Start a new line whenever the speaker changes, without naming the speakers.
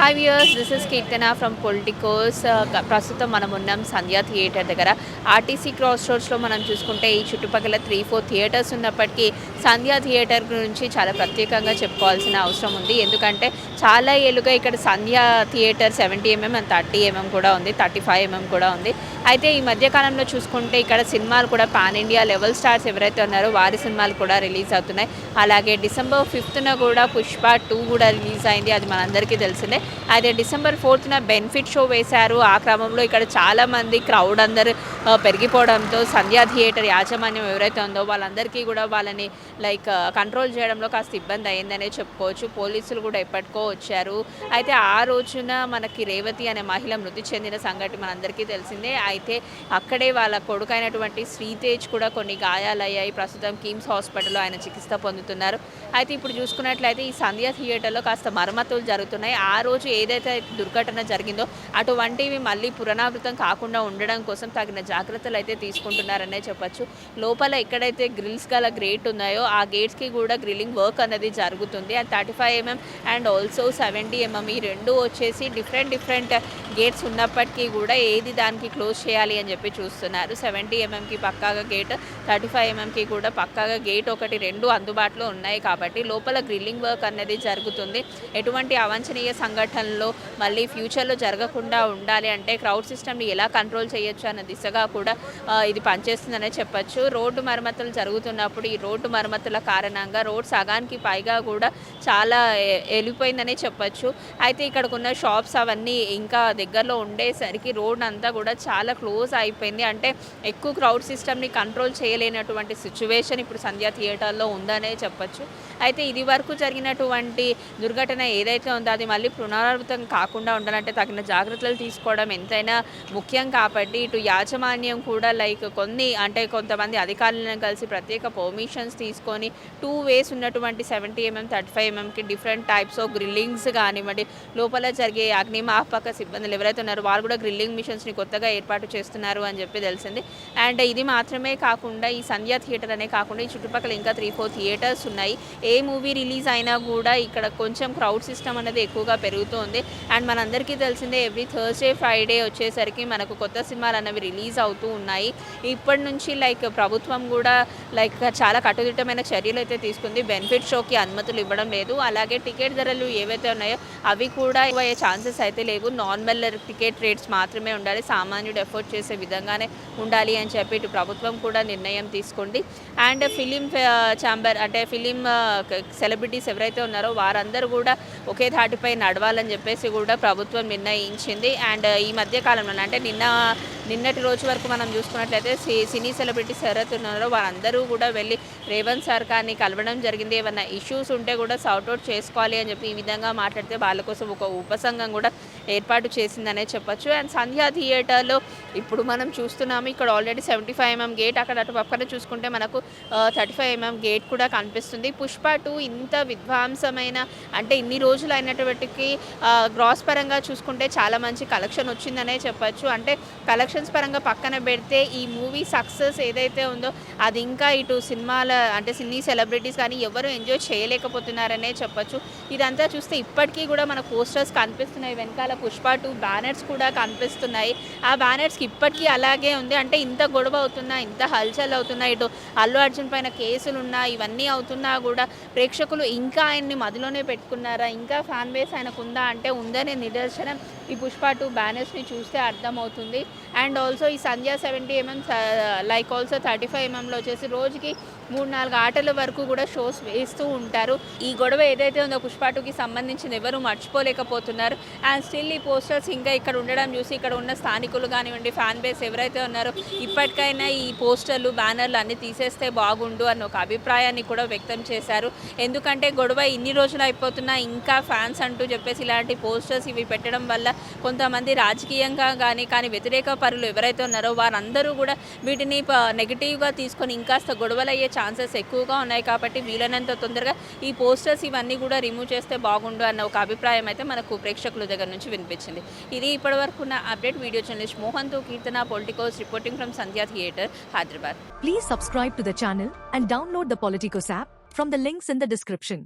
Hi viewers this is Keerthana from Politicos ప్రస్తుతం మనం ఉన్నాం సంధ్యా థియేటర్ దగ్గర. ఆర్టీసీ క్రాస్ రోడ్స్లో మనం చూసుకుంటే ఈ చుట్టుపక్కల త్రీ ఫోర్ థియేటర్స్ ఉన్నప్పటికీ సంధ్యా థియేటర్ గురించి చాలా ప్రత్యేకంగా చెప్పుకోవాల్సిన అవసరం ఉంది. ఎందుకంటే చాలా ఏళ్ళుగా ఇక్కడ Sandhya theatre seventy MM and thirty MM కూడా ఉంది థర్టీ ఫైవ్ ఎంఎం కూడా ఉంది. అయితే ఈ మధ్యకాలంలో చూసుకుంటే ఇక్కడ సినిమాలు కూడా పాన్ ఇండియా లెవెల్ స్టార్స్ ఎవరైతే ఉన్నారో వారి సినిమాలు కూడా రిలీజ్ అవుతున్నాయి. అలాగే డిసెంబర్ ఫిఫ్త్న కూడా పుష్ప టూ కూడా రిలీజ్ అయింది. అది మనందరికీ తెలిసిందే. అయితే డిసెంబర్ ఫోర్త్న బెనిఫిట్ షో వేశారు. ఆ క్రమంలో ఇక్కడ చాలామంది క్రౌడ్ అందరు పెరిగిపోవడంతో సంధ్యా థియేటర్ యాజమాన్యం ఎవరైతే ఉందో వాళ్ళందరికీ కూడా వాళ్ళని లైక్ కంట్రోల్ చేయడంలో కాస్త ఇబ్బంది అయిందనే చెప్పుకోవచ్చు. పోలీసులు కూడా ఎప్పటికో వచ్చారు. అయితే ఆ రోజున మనకి రేవతి అనే మహిళ మృతి చెందిన సంఘటన మనందరికీ తెలిసిందే. అయితే అక్కడే వాళ్ళ కొడుకైనటువంటి శ్రీతేజ్ కూడా కొన్ని గాయాలయ్యాయి. ప్రస్తుతం కిమ్స్ హాస్పిటల్లో ఆయన చికిత్స పొందుతున్నారు. అయితే ఇప్పుడు చూసుకున్నట్లయితే ఈ సంధ్యా థియేటర్లో కాస్త మరమ్మతులు జరుగుతున్నాయి. ఆ రోజు ఏదైతే దుర్ఘటన జరిగిందో అటువంటివి మళ్ళీ పునరావృతం కాకుండా ఉండడం కోసం తగిన జాగ్రత్తలు అయితే తీసుకుంటున్నారనే చెప్పొచ్చు. లోపల ఎక్కడైతే గ్రిల్స్ గల గ్రేట్ ఉన్నాయో ఆ గేట్స్కి కూడా గ్రిల్లింగ్ వర్క్ అనేది జరుగుతుంది. And thirty five MM and also seventy MM ఈ రెండు వచ్చేసి డిఫరెంట్ డిఫరెంట్ గేట్స్ ఉన్నప్పటికీ కూడా ఏది దానికి క్లోజ్ చేయాలి అని చెప్పి చూస్తున్నారు. సెవెంటీ ఎంఎంకి పక్కాగా గేట్ థర్టీ ఫైవ్ ఎంఎంకి కూడా పక్కాగా గేట్ ఒకటి రెండు అందుబాటులో ఉన్నాయి కాబట్టి లోపల గ్రిల్లింగ్ వర్క్ అనేది జరుగుతుంది. ఎటువంటి అవాంఛనీయ సంఘటనలు మళ్ళీ ఫ్యూచర్లో జరగకుండా ఉండాలి అంటే క్రౌడ్ సిస్టమ్ని ఎలా కంట్రోల్ చేయొచ్చు అన్న దిశగా కూడా ఇది పనిచేస్తుందనే చెప్పొచ్చు. రోడ్డు మరమ్మతులు జరుగుతున్నప్పుడు ఈ రోడ్డు మరమ్మతుల కారణంగా రోడ్ సగానికి పైగా కూడా చాలా వెళ్ళిపోయిందనే చెప్పచ్చు. అయితే ఇక్కడికి ఉన్న షాప్స్ అవన్నీ ఇంకా దగ్గరలో ఉండేసరికి రోడ్ అంతా కూడా చాలా క్లోజ్ అయిపోయింది. అంటే ఎక్కువ క్రౌడ్ సిస్టమ్ని కంట్రోల్ చేయలేనటువంటి సిచ్యువేషన్ ఇప్పుడు సంధ్యా థియేటర్లో ఉందనే చెప్పొచ్చు. అయితే ఇది వరకు జరిగినటువంటి దుర్ఘటన ఏదైతే ఉందో అది మళ్ళీ పునరావృతం కాకుండా ఉండాలంటే తగిన జాగ్రత్తలు తీసుకోవడం ఎంతైనా ముఖ్యం కాబట్టి ఇటు యాజమాన్యం కూడా లైక్ కొన్ని అంటే కొంతమంది అధికారులను కలిసి ప్రత్యేక పర్మిషన్స్ తీసుకొని టూ వేస్ ఉన్నటువంటి సెవెంటీ ఎంఎం థర్టీ ఫైవ్ ఎంఎంకి డిఫరెంట్ టైప్స్ ఆఫ్ గ్రిల్లింగ్స్ కానివ్వండి లోపల జరిగే అగ్నిమాపక సిబ్బందులు ఎవరైతే ఉన్నారో వాళ్ళు కూడా గ్రిల్లింగ్ మిషన్స్ని కొత్తగా ఏర్పాటు చేస్తున్నారు అని చెప్పి తెలిసింది. అండ్ ఇది మాత్రమే కాకుండా ఈ సంధ్యా థియేటర్ అనే కాకుండా ఈ చుట్టుపక్కల ఇంకా త్రీ ఫోర్ థియేటర్స్ ఉన్నాయి. ఏ మూవీ రిలీజ్ అయినా కూడా ఇక్కడ కొంచెం క్రౌడ్ సిస్టమ్ అనేది ఎక్కువగా పెరుగుతుంది. అండ్ మనందరికీ తెలిసిందే ఎవ్రీ థర్స్డే ఫ్రైడే వచ్చేసరికి మనకు కొత్త సినిమాలు అనేవి రిలీజ్ అవుతూ ఉన్నాయి. ఇప్పటి నుంచి లైక్ ప్రభుత్వం కూడా లైక్ చాలా కట్టుదిట్టమైన చర్యలు అయితే తీసుకుంది. బెనిఫిట్ షోకి అనుమతులు ఇవ్వడం లేదు. అలాగే టికెట్ ధరలు ఏవైతే ఉన్నాయో అవి కూడా అయ్యే ఛాన్సెస్ అయితే లేవు. నార్మల్ టికెట్ రేట్స్ మాత్రమే ఉండాలి సామాన్యుడు ఎఫోర్డ్ చేసే విధంగానే ఉండాలి అని చెప్పి ఇటు ప్రభుత్వం కూడా నిర్ణయం తీసుకుంది అండ్ ఫిలిం ఛాంబర్ అంటే ఫిలిం సెలబ్రిటీస్ ఎవరైతే ఉన్నారో వారందరూ కూడా ఒకే ధాటిపై నడవాలని చెప్పేసి కూడా ప్రభుత్వం నిర్ణయించింది. అండ్ ఈ మధ్య కాలంలో అంటే నిన్న నిన్నటి రోజు వరకు మనం చూసుకున్నట్లయితే సి- సినీ సెలబ్రిటీ ఎవరైతే ఉన్నారో వారందరూ కూడా వెళ్ళి రేవంత్ సార్ కానీ కలవడం జరిగింది. ఏమన్నా ఇష్యూస్ ఉంటే కూడా సార్ట్అవుట్ చేసుకోవాలి అని చెప్పి ఈ విధంగా మాట్లాడితే వాళ్ళ కోసం ఒక ఉపసంఘం కూడా ఏర్పాటు చేసిందనే చెప్పొచ్చు. అండ్ సంధ్యా థియేటర్లో ఇప్పుడు మనం చూస్తున్నాము ఇక్కడ already seventy five MM gate అక్కడ అటు పక్కన చూసుకుంటే మనకు థర్టీ ఫైవ్ ఎంఎం గేట్ కూడా కనిపిస్తుంది. పుష్ప టూ ఇంత విధ్వంసమైన అంటే ఇన్ని రోజులు అయినటువంటికి గ్రాస్ పరంగా చూసుకుంటే చాలా మంచి కలెక్షన్ వచ్చిందనే చెప్పొచ్చు. అంటే కలెక్షన్ కలెక్షన్స్ పరంగా పక్కన పెడితే ఈ మూవీ సక్సెస్ ఏదైతే ఉందో అది ఇంకా ఇటు సినిమాల అంటే సినీ సెలబ్రిటీస్ కానీ ఎవరు ఎంజాయ్ చేయలేకపోతున్నారనే చెప్పొచ్చు. ఇదంతా చూస్తే ఇప్పటికీ కూడా మన పోస్టర్స్ కనిపిస్తున్నాయి. వెనకాల పుష్ప టూ బ్యానర్స్ కూడా కనిపిస్తున్నాయి. ఆ బ్యానర్స్కి ఇప్పటికీ అలాగే ఉంది. అంటే ఇంత గొడవ అవుతున్నా ఇంత హల్చల్ అవుతున్నా ఇటు అల్లు అర్జున్ పైన కేసులు ఉన్నా ఇవన్నీ అవుతున్నా కూడా ప్రేక్షకులు ఇంకా ఆయన్ని మదిలోనే పెట్టుకున్నారా? ఇంకా ఫ్యాన్ బేస్ ఆయనకు ఉందా అంటే ఉందనే నిదర్శనం ఈ పుష్ప టూ బ్యానర్స్ని చూస్తే అర్థమవుతుంది. అండ్ ఆల్సో ఈ Sandhya seventy MM like also thirty five ఎంఎంలో వచ్చేసి రోజుకి మూడు నాలుగు ఆటల వరకు కూడా షోస్ వేస్తూ ఉంటారు. ఈ గొడవ ఏదైతే ఉందో పుష్పాటుకి సంబంధించిన ఎవరు మర్చిపోలేకపోతున్నారు. అండ్ స్టిల్ ఈ పోస్టర్స్ ఇంకా ఇక్కడ ఉండడం చూసి ఇక్కడ ఉన్న స్థానికులు కానివ్వండి ఫ్యాన్ బేస్ ఎవరైతే ఉన్నారో ఇప్పటికైనా ఈ పోస్టర్లు బ్యానర్లు అన్ని తీసేస్తే బాగుండు అన్న ఒక అభిప్రాయాన్ని కూడా వ్యక్తం చేశారు. ఎందుకంటే గొడవ ఇన్ని రోజులు అయిపోతున్నా ఇంకా ఫ్యాన్స్ అంటూ చెప్పేసి ఇలాంటి పోస్టర్స్ ఇవి పెట్టడం వల్ల కొంతమంది రాజకీయంగా కానీ కానీ వ్యతిరేక పరులు ఎవరైతే ఉన్నారో వారందరూ కూడా వీటిని నెగిటివ్గా తీసుకొని ఇంకాస్త గొడవలు అయ్యే ఛాన్సెస్ ఎక్కువగా ఉన్నాయి కాబట్టి వీలైనంత తొందరగా ఈ పోస్టర్స్ ఇవన్నీ కూడా రిమూవ్ చేస్తే బాగుండు అన్న ఒక అభిప్రాయం అయితే మనకు ప్రేక్షకుల దగ్గర నుంచి వినిపించింది. ఇది ఇప్పటివరకు ఉన్న update video journalist మోహన్తో Keerthana Politicos reporting from Sandhya theatre Hyderabad.
Please subscribe to the channel and download the Politicos app from the links in the description